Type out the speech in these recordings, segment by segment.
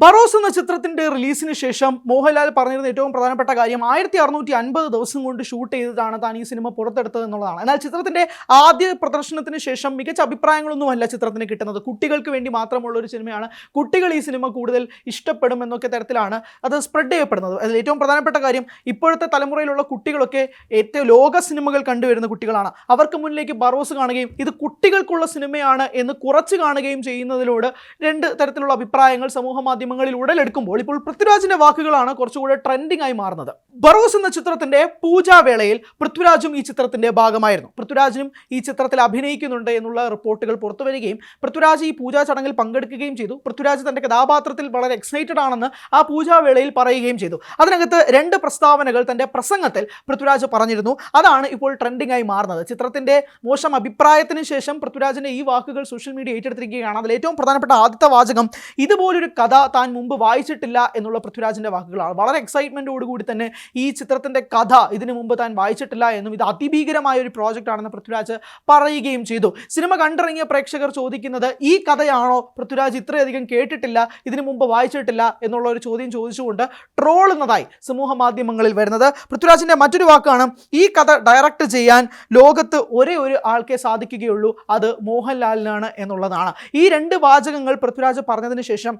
ബറോസ് എന്ന ചിത്രത്തിന്റെ റിലീസിന് ശേഷം മോഹൻലാൽ പറഞ്ഞിരുന്ന ഏറ്റവും പ്രധാനപ്പെട്ട കാര്യം ആയിരത്തി അറുന്നൂറ്റി അൻപത് ദിവസം കൊണ്ട് ഷൂട്ട് ചെയ്തതാണ് താൻ ഈ സിനിമ പുറത്തെടുത്തത് എന്നുള്ളതാണ്. എന്നാൽ ചിത്രത്തിന്റെ ആദ്യ പ്രദർശനത്തിന് ശേഷം മികച്ച അഭിപ്രായങ്ങളൊന്നുമല്ല ചിത്രത്തിന് കിട്ടുന്നത്. കുട്ടികൾക്ക് വേണ്ടി മാത്രമുള്ള ഒരു സിനിമയാണ്. കുട്ടികൾ ഈ സിനിമ കൂടുതൽ ഇഷ്ടപ്പെടും എന്നൊക്കെ തരത്തിലാണ് അത് സ്പ്രെഡ് ചെയ്യപ്പെടുന്നത്. അതിൽ ഏറ്റവും പ്രധാനപ്പെട്ട കാര്യം ഇപ്പോഴത്തെ തലമുറയിലുള്ള കുട്ടികളൊക്കെ ഏറ്റവും ലോക സിനിമകൾ കണ്ടുവരുന്ന കുട്ടികളാണ്. അവർക്ക് മുന്നിലേക്ക് ബറോസ് കാണുകയും ഇത് കുട്ടികൾക്കുള്ള സിനിമയാണ് എന്ന് കുറച്ച് കാണുകയും ചെയ്യുന്നതിലൂടെ രണ്ട് തരത്തിലുള്ള അഭിപ്രായങ്ങൾ സമൂഹ മാധ്യമങ്ങളിൽ ഉടലെടുക്കുമ്പോൾ ഇപ്പോൾ പൃഥ്വിരാജിന്റെ വാക്കുകളാണ് കുറച്ചുകൂടെ ട്രെൻഡിംഗ് ആയി മാറുന്നത്. ബറോസ് എന്ന ചിത്രത്തിന്റെ പൂജാവേളയിൽ പൃഥ്വിരാജും ഈ ചിത്രത്തിന്റെ ഭാഗമായിരുന്നു. പൃഥ്വിരാജിനും ഈ ചിത്രത്തിൽ അഭിനയിക്കുന്നുണ്ട് എന്നുള്ള റിപ്പോർട്ടുകൾ പുറത്തു വരികയും പൃഥ്വിരാജ് ഈ പൂജാ ചടങ്ങിൽ പങ്കെടുക്കുകയും ചെയ്തു. പൃഥ്വിരാജ് തന്റെ കഥാപാത്രത്തിൽ വളരെ എക്സൈറ്റഡ് ആണെന്ന് ആ പൂജാവേളയിൽ പറയുകയും ചെയ്തു. അതിനകത്ത് രണ്ട് പ്രസ്താവനകൾ തന്റെ പ്രസംഗത്തിൽ പൃഥ്വിരാജ് പറഞ്ഞിരുന്നു. അതാണ് ഇപ്പോൾ ട്രെൻഡിംഗ് ആയി മാറുന്നത്. ചിത്രത്തിന്റെ മോശം അഭിപ്രായത്തിന് ശേഷം പൃഥ്വിരാജിന്റെ ഈ വാക്കുകൾ സോഷ്യൽ മീഡിയ ഏറ്റെടുത്തിരിക്കുകയാണ്. അതിൽ ഏറ്റവും പ്രധാനപ്പെട്ട ആദ്യത്തെ വാചകം ഇതുപോലൊരു കഥ താൻ മുമ്പ് വായിച്ചിട്ടില്ല എന്നുള്ള പൃഥ്വിരാജിന്റെ വാക്കുകളാണ്. വളരെ എക്സൈറ്റ്മെന്റോടുകൂടി തന്നെ ഈ ചിത്രത്തിന്റെ കഥ ഇതിനു മുമ്പ് താൻ വായിച്ചിട്ടില്ല എന്നും ഇത് അതിഭീകരമായ ഒരു പ്രോജക്റ്റ് ആണെന്ന് പൃഥ്വിരാജ് പറയുകയും ചെയ്തു. സിനിമ കണ്ടിറങ്ങിയ പ്രേക്ഷകർ ചോദിക്കുന്നത് ഈ കഥയാണോ? പൃഥ്വിരാജ് ഇത്രയധികം കേട്ടിട്ടില്ല ഇതിനു മുമ്പ് വായിച്ചിട്ടില്ല എന്നുള്ള ഒരു ചോദ്യം ചോദിച്ചുകൊണ്ട് ട്രോളുന്നതായി സമൂഹ മാധ്യമങ്ങളിൽ വരുന്നത്. പൃഥ്വിരാജിന്റെ മറ്റൊരു വാക്കാണ് ഈ കഥ ഡയറക്റ്റ് ചെയ്യാൻ ലോകത്ത് ഒരേ ഒരു ആൾക്കേ സാധിക്കുകയുള്ളൂ അത് മോഹൻലാലിനാണ് എന്നുള്ളതാണ്. ഈ രണ്ട് വാചകങ്ങൾ പൃഥ്വിരാജ് പറഞ്ഞതിന് ശേഷം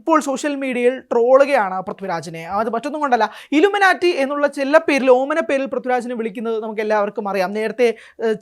ഇപ്പോൾ സോഷ്യൽ മീഡിയയിൽ ട്രോളുകയാണ് പൃഥ്വിരാജിനെ. അത് മറ്റൊന്നും കൊണ്ടല്ല. ഇലുമിനാറ്റി എന്നുള്ള ചെല്ല പേരിൽ ഓമന പേരിൽ പൃഥ്വിരാജിനെ വിളിക്കുന്നത് നമുക്ക് എല്ലാവർക്കും അറിയാം. നേരത്തെ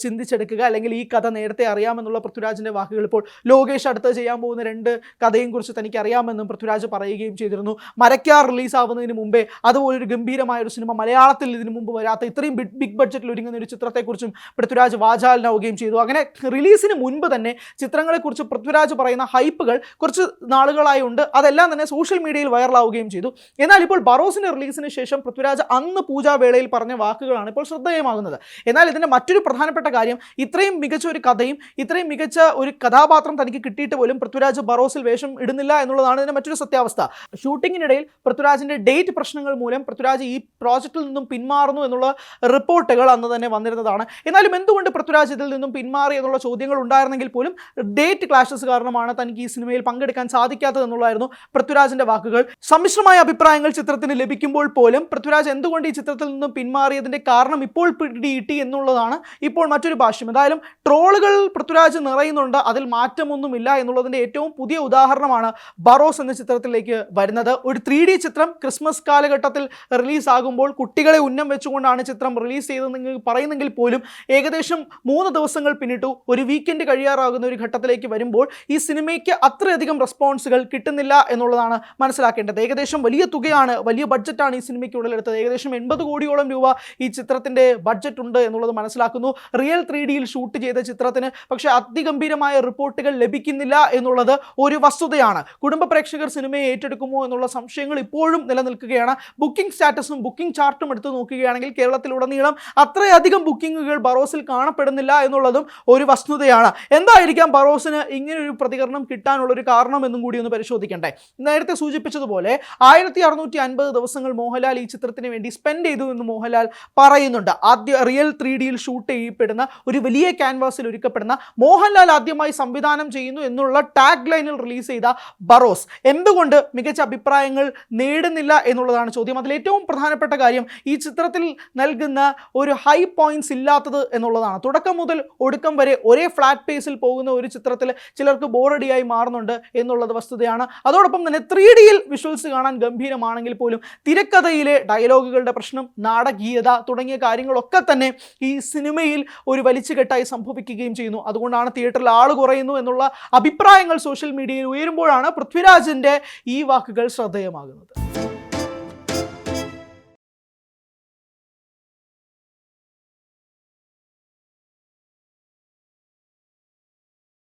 ചിന്തിച്ചെടുക്കുക അല്ലെങ്കിൽ ഈ കഥ നേരത്തെ അറിയാമെന്നുള്ള പൃഥ്വിരാജിന്റെ വാക്കുകൾ ഇപ്പോൾ ലോകേഷ് അടുത്ത് ചെയ്യാൻ പോകുന്ന രണ്ട് കഥയും കുറിച്ച് തനിക്ക് അറിയാമെന്നും പൃഥ്വിരാജ് പറയുകയും ചെയ്തിരുന്നു. മരക്കാർ റിലീസാവുന്നതിന് മുമ്പേ അതുപോലൊരു ഗംഭീരമായ ഒരു സിനിമ മലയാളത്തിൽ ഇതിനു മുമ്പ് വരാത്ത ഇത്രയും ബിഗ് ബഡ്ജറ്റിൽ ഒരുങ്ങുന്ന ഒരു ചിത്രത്തെക്കുറിച്ചും പൃഥ്വിരാജ് വാചാലനാവുകയും ചെയ്തു. അങ്ങനെ റിലീസിന് മുൻപ് തന്നെ ചിത്രങ്ങളെക്കുറിച്ച് പൃഥ്വിരാജ് പറയുന്ന ഹൈപ്പുകൾ കുറച്ച് നാളുകളായി ഉണ്ട്. അതെല്ലാം തന്നെ സോഷ്യൽ മീഡിയയിൽ വൈറലാവുകയും ചെയ്തു. എന്നാൽ ഇപ്പോൾ ബറോസിന്റെ റിലീസിന് ശേഷം പൃഥ്വിരാജ് അന്ന് പൂജാവേളയിൽ പറഞ്ഞ വാക്കുകളാണ് ഇപ്പോൾ ശ്രദ്ധേയമാകുന്നത്. എന്നാൽ ഇതിന്റെ മറ്റൊരു പ്രധാനപ്പെട്ട കാര്യം ഇത്രയും മികച്ച ഒരു കഥയും ഇത്രയും മികച്ച ഒരു കഥാപാത്രം തനിക്ക് കിട്ടിയിട്ട് പോലും പൃഥ്വിരാജ് ബറോസിൽ വേഷം ഇടുന്നില്ല എന്നുള്ളതാണ് ഇതിന്റെ മറ്റൊരു സത്യാവസ്ഥ. ഷൂട്ടിങ്ങിനിടയിൽ പൃഥ്വിരാജിന്റെ ഡേറ്റ് പ്രശ്നങ്ങൾ മൂലം പൃഥ്വിരാജ് ഈ പ്രോജക്റ്റിൽ നിന്നും പിന്മാറുന്നു എന്നുള്ള റിപ്പോർട്ടുകൾ അന്ന് തന്നെ വന്നിരുന്നതാണ്. എന്നാലും എന്തുകൊണ്ട് പൃഥ്വിരാജ് ഇതിൽ നിന്നും പിന്മാറി എന്നുള്ള ചോദ്യങ്ങൾ ഉണ്ടായിരുന്നെങ്കിൽ പോലും ഡേറ്റ് ക്ലാഷസ് കാരണമാണ് തനിക്ക് ഈ സിനിമയിൽ പങ്കെടുക്കാൻ സാധിക്കാത്തത് എന്നുള്ളതായിരുന്നു പൃഥ്വിരാജിന്റെ വാക്കുകൾ. സമ്മിശ്രമായ അഭിപ്രായങ്ങൾ ചിത്രത്തിന് ലഭിക്കുമ്പോൾ പോലും പൃഥ്വിരാജ് എന്തുകൊണ്ട് ഈ ചിത്രത്തിൽ നിന്നും പിന്മാറിയതിന്റെ കാരണം ഇപ്പോൾ പിടികിട്ടി എന്നുള്ളതാണ് ഇപ്പോൾ മറ്റൊരു ഭാഷ്യം. എന്തായാലും ട്രോളുകൾ പൃഥ്വിരാജ് നിറയുന്നുണ്ട്. അതിൽ മാറ്റമൊന്നുമില്ല എന്നുള്ളതിന്റെ ഏറ്റവും പുതിയ ഉദാഹരണമാണ് ബറോസ് എന്ന ചിത്രത്തിലേക്ക് വരുന്നത്. ഒരു ത്രീ ചിത്രം ക്രിസ്മസ് കാലഘട്ടത്തിൽ റിലീസാകുമ്പോൾ കുട്ടികളെ ഉന്നം വെച്ചുകൊണ്ടാണ് ചിത്രം റിലീസ് ചെയ്തതെന്ന് പറയുന്നെങ്കിൽ പോലും ഏകദേശം മൂന്ന് ദിവസങ്ങൾ പിന്നിട്ടു. ഒരു വീക്കെൻഡ് കഴിയാറാകുന്ന ഒരു ഘട്ടത്തിലേക്ക് വരുമ്പോൾ ഈ സിനിമയ്ക്ക് അത്രയധികം റെസ്പോൺസുകൾ കിട്ടുന്നില്ല എന്നുള്ളതാണ് മനസ്സിലാക്കേണ്ടത്. ഏകദേശം വലിയ തുകയാണ് വലിയ ബഡ്ജറ്റാണ് ഈ സിനിമയ്ക്ക് ഉടലെടുത്തത് ഏകദേശം എൺപത് കോടിയോളം രൂപ ഈ ചിത്രത്തിന്റെ ബഡ്ജറ്റ് ഉണ്ട് എന്നുള്ളത് മനസ്സിലാക്കുന്നു. റിയൽ ത്രീ ഡിയിൽ ഷൂട്ട് ചെയ്ത ചിത്രത്തിന് പക്ഷേ അതിഗംഭീരമായ റിപ്പോർട്ടുകൾ ലഭിക്കുന്നില്ല എന്നുള്ളത് ഒരു വസ്തുതയാണ്. കുടുംബ പ്രേക്ഷകർ സിനിമയെ ഏറ്റെടുക്കുമോ എന്നുള്ള സംശയങ്ങൾ ഇപ്പോഴും നിലനിൽക്കുകയാണ്. ബുക്കിംഗ് സ്റ്റാറ്റസും ബുക്കിംഗ് ചാർട്ടും എടുത്ത് നോക്കുകയാണെങ്കിൽ കേരളത്തിലുടനീളം അത്രയധികം ബുക്കിങ്ങുകൾ ബറോസിൽ കാണപ്പെടുന്നില്ല എന്നുള്ളതും ഒരു വസ്തുതയാണ്. എന്തായിരിക്കാം ബറോസിന് ഇങ്ങനെ ഒരു പ്രതികരണം കിട്ടാനുള്ളൊരു കാരണം എന്നും കൂടി ഒന്ന് പരിശോധിക്കണ്ടേ? നേരത്തെ സൂചിപ്പിച്ചതുപോലെ ആയിരത്തി അറുന്നൂറ്റി അൻപത് ദിവസങ്ങൾ മോഹൻലാൽ ഈ ചിത്രത്തിന് വേണ്ടി സ്പെൻഡ് ചെയ്തു എന്ന് മോഹൻലാൽ പറയുന്നുണ്ട്. ആദ്യ റിയൽ ത്രീ ഡിയിൽ ഷൂട്ട് ചെയ്യപ്പെടുന്ന ഒരു വലിയ ക്യാൻവാസിൽ ഒരുക്കപ്പെടുന്ന മോഹൻലാൽ ആദ്യമായി സംവിധാനം ചെയ്യുന്നു എന്നുള്ള ടാഗ് ലൈനിൽ റിലീസ് ചെയ്ത ബറോസ്. എന്തുകൊണ്ട് മികച്ച അഭിപ്രായങ്ങൾ നേടുന്നില്ല എന്നുള്ളതാണ് ചോദ്യം. അതിൽ ഏറ്റവും പ്രധാനപ്പെട്ട കാര്യം ഈ ചിത്രത്തിൽ നൽകുന്ന ഒരു ഹൈ പോയിന്റ്സ് ഇല്ലാത്തത് എന്നുള്ളതാണ്. തുടക്കം മുതൽ ഒടുക്കം വരെ ഒരേ ഫ്ലാറ്റ് പേസിൽ പോകുന്ന ഒരു ചിത്രത്തിൽ ചിലർക്ക് ബോറടിയായി മാറുന്നുണ്ട് എന്നുള്ളത് വസ്തുതയാണ്. അതോടൊപ്പം തന്നെ ത്രീ ഡിയിൽ വിഷ്വൽസ് കാണാൻ ഗംഭീരമാണെങ്കിൽ പോലും തിരക്കഥയിലെ ഡയലോഗുകളുടെ പ്രശ്നം നാടകീയത തുടങ്ങിയ കാര്യങ്ങളൊക്കെ തന്നെ ഈ സിനിമയിൽ ഒരു വലിച്ചുകെട്ടായി സംഭവിക്കുകയും ചെയ്യുന്നു. അതുകൊണ്ടാണ് തിയേറ്ററിൽ ആൾ കുറയുന്നു എന്നുള്ള അഭിപ്രായങ്ങൾ സോഷ്യൽ മീഡിയയിൽ ഉയരുമ്പോഴാണ് പൃഥ്വിരാജിന്റെ ഈ വാക്കുകൾ ശ്രദ്ധേയമാകുന്നത്.